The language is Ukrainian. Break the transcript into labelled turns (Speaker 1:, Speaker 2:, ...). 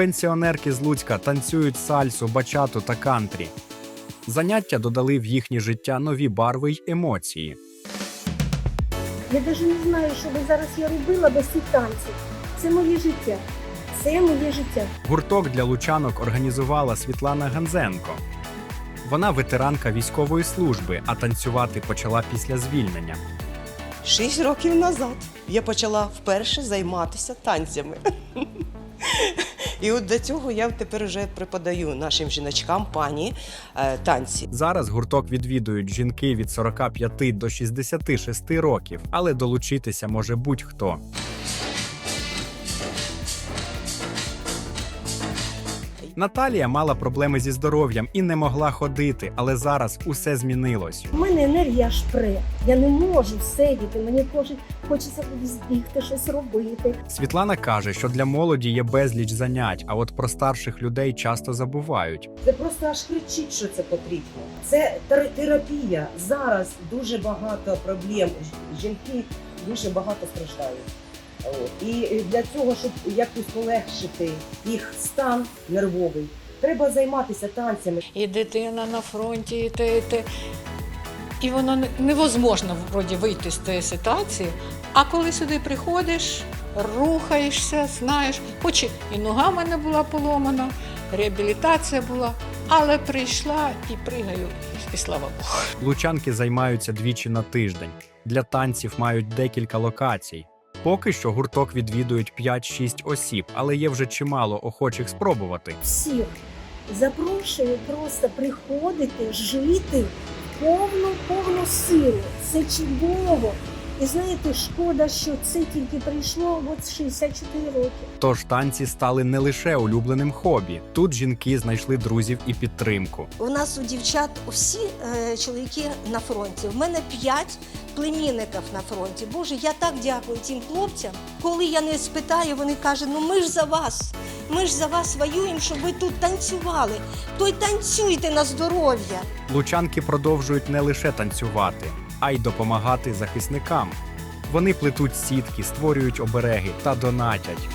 Speaker 1: Пенсіонерки з Луцька танцюють сальсу, бачату та кантрі. Заняття додали в їхнє життя нові барви й емоції.
Speaker 2: Я навіть не знаю, що би зараз я робила без цих танців. Це моє життя. Це моє життя.
Speaker 1: Гурток для лучанок організувала Світлана Ганзенко. Вона ветеранка військової служби, а танцювати почала після звільнення.
Speaker 3: Шість років назад я почала вперше займатися танцями. І от до цього я тепер вже преподаю нашим жіночкам пані е, танці.
Speaker 1: Зараз гурток відвідують жінки від 45 до 66 років, але долучитися може будь-хто. Наталія мала проблеми зі здоров'ям і не могла ходити, але зараз усе змінилось.
Speaker 2: У мене енергія аж пре. Я не можу сидіти. Мені кожен хочеться кудись бігти, щось робити.
Speaker 1: Світлана каже, що для молоді є безліч занять, а от про старших людей часто забувають.
Speaker 4: Це просто аж кричить, що це потрібно. Це тер- терапія. Зараз дуже багато проблем. Жінки дуже багато страждають. І для цього, щоб якось полегшити їх стан нервовий, треба займатися танцями.
Speaker 5: і дитина на фронті, і те, і те. І воно невозможно вроді вийти з цієї ситуації. А коли сюди приходиш, рухаєшся, знаєш, хоч і нога в мене була поломана, реабілітація була, але прийшла і пригаю, і слава Богу.
Speaker 1: Лучанки займаються двічі на тиждень. Для танців мають декілька локацій. Поки що гурток відвідують 5-6 осіб, але є вже чимало охочих спробувати.
Speaker 2: Всіх запрошую просто приходити, жити повну повну силу. Це чудово. І знаєте, шкода, що це тільки прийшло от 64 роки.
Speaker 1: Тож танці стали не лише улюбленим хобі. Тут жінки знайшли друзів і підтримку.
Speaker 6: У нас у дівчат усі е, чоловіки на фронті. У мене п'ять племінників на фронті. Боже, я так дякую тим хлопцям. Коли я не спитаю, вони кажуть, ну ми ж за вас. Ми ж за вас воюємо, щоб ви тут танцювали. То й танцюйте на здоров'я.
Speaker 1: Лучанки продовжують не лише танцювати, а й допомагати захисникам. Вони плетуть сітки, створюють обереги та донатять.